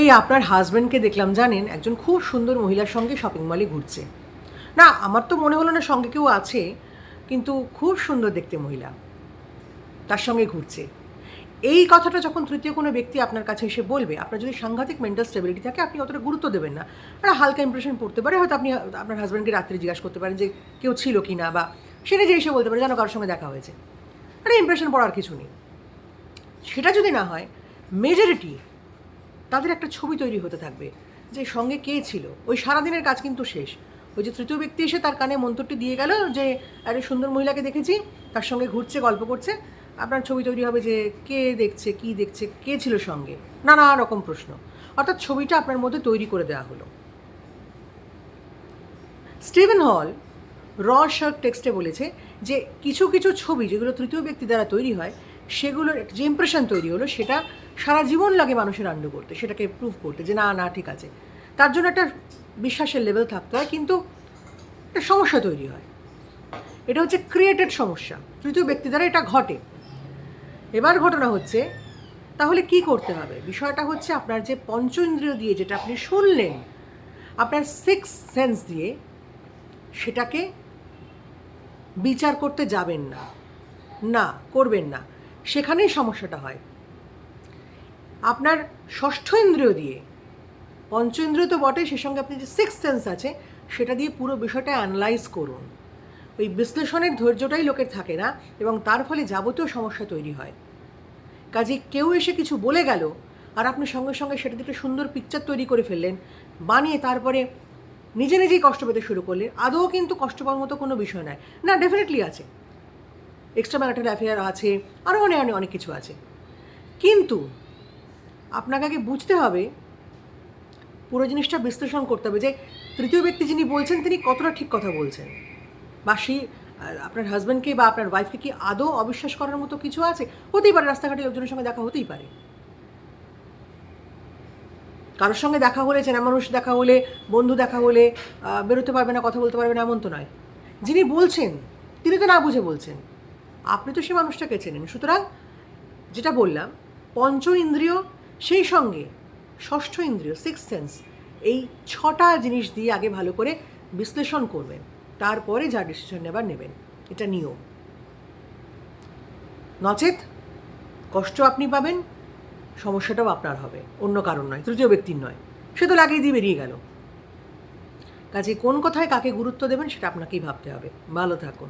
এই আপনার হাজব্যান্ডকে দেখলাম, জানেন, একজন খুব সুন্দর মহিলার সঙ্গে শপিং মলে ঘুরছে। না, আমার তো মনে হলো না সঙ্গে কেউ আছে, কিন্তু খুব সুন্দর দেখতে মহিলা। তার সঙ্গে ঘুরছে। এই কথাটা যখন তৃতীয় কোনো ব্যক্তি আপনার কাছে এসে বলবে, আপনার যদি সাংঘাতিক মেন্টাল স্টেবিলিটি থাকে, আপনি অতটা গুরুত্ব দেবেন না। একটা হালকা ইমপ্রেশন পড়তে পারে, হয়তো আপনি, আপনার হাজব্যান্ডকে রাত্রে জিজ্ঞাসা করতে পারেন যে, কেউ ছিল কি না? বা সেটা যে এসে বলতে পারে যেন কারোর সঙ্গে দেখা হয়েছে। একটা ইমপ্রেশন পড়ার কিছু নেই। সেটা যদি না হয় মেজরিটি তাদের একটা ছবি তৈরি হতে থাকবে যে সঙ্গে কে ছিল। ওই সারাদিনের কাজ কিন্তু শেষ। ওই যে তৃতীয় ব্যক্তি এসে তার কানে মন্তরটি দিয়ে গেল যে, আরে সুন্দর মহিলাকে দেখেছি, তার সঙ্গে ঘুরছে, গল্প করছে। আপনার ছবি তৈরি হবে যে কে দেখছে, কি দেখছে, কে ছিল সঙ্গে? নানা রকম প্রশ্ন। অর্থাৎ ছবিটা আপনার মধ্যে তৈরি করে দেওয়া হলো। স্টিভেন হল র শার্ক টেক্সটে বলেছে যে, কিছু কিছু ছবি যেগুলো তৃতীয় ব্যক্তি দ্বারা তৈরি হয় সেগুলোর যে ইমপ্রেশন তৈরি হলো, সেটা সারা জীবন লাগে মানুষের আন্ডু করতে, সেটাকে প্রুভ করতে যে না না, ঠিক আছে। তার জন্য একটা বিশ্বাসের লেভেল থাকতে হয়, কিন্তু একটা সমস্যা তৈরি হয়। এটা হচ্ছে ক্রিয়েটেড সমস্যা। তৃতীয় ব্যক্তি দ্বারা এটা ঘটে। এবার ঘটনা হচ্ছে, তাহলে কি করতে হবে? বিষয়টা হচ্ছে আপনার যে পঞ্চ ইন্দ্রিয় দিয়ে যেটা আপনি শুনলেন, আপনার সিক্স সেন্স দিয়ে সেটাকে বিচার করতে যাবেন না। না, করবেন না। সেখানেই সমস্যাটা হয়। আপনার ষষ্ঠ ইন্দ্রিয় দিয়ে, পঞ্চ ইন্দ্রিয় তো বটে সে সঙ্গে আপনি যে সিক্স সেন্স আছে, সেটা দিয়ে পুরো বিষয়টা অ্যানালাইজ করুন। ওই বিশ্লেষণের ধৈর্যটাই লোকের থাকে না, এবং তার ফলে যাবতীয় সমস্যা তৈরি হয়। কাজে কেউ এসে কিছু বলে গেল, আর আপনি সঙ্গে সঙ্গে সেটা থেকে সুন্দর পিকচার তৈরি করে ফেললেন, বানিয়ে তারপরে নিজে নিজেই কষ্ট পেতে শুরু করলেন। আদৌ কিন্তু কষ্ট পাওয়ার মতো কোনো বিষয় নয়। না ডেফিনেটলি আছে। এক্সট্রা ম্যারিটাল অ্যাফেয়ার আছে আরও অনেক অনেক অনেক কিছু আছে। কিন্তু আপনাকে আগে বুঝতে হবে, পুরো জিনিসটা বিশ্লেষণ করতে হবে যে তৃতীয় ব্যক্তি যিনি বলছেন, তিনি কতটা ঠিক কথা বলছেন। বা সেই আপনার হাজব্যান্ডকে বা আপনার ওয়াইফকে কি আদৌ অবিশ্বাস করার মতো কিছু আছে? হতেই পারে রাস্তাঘাটে লোকজনের সঙ্গে দেখা হতেই পারে। কারোর সঙ্গে দেখা হলে চেনা মানুষ দেখা হলে, বন্ধু দেখা হলে বেরোতে পারবে না, কথা বলতে পারবে না, এমন তো নয়। যিনি বলছেন, তিনি তো না বুঝে বলছেন। আপনি তো সেই মানুষটাকে চেনেন। সুতরাং যেটা বললাম, পঞ্চ ইন্দ্রিয়, সেই সঙ্গে ষষ্ঠ ইন্দ্রিয় সিক্স সেন্স এই ছটা জিনিস দিয়ে আগে ভালো করে বিশ্লেষণ করবেন। তারপরে যা ডিসিশন নেবার নেবেন। এটা নিয়ম। নচেত কষ্ট আপনি পাবেন, সমস্যাটাও আপনার হবে। অন্য কারণ নয়, তৃতীয় ব্যক্তির নয়। সে তো লাগিয়ে দিয়ে বেরিয়ে গেল। কাজে কোন কথায় কাকে গুরুত্ব দেবেন সেটা আপনাকেই ভাবতে হবে। ভালো থাকুন।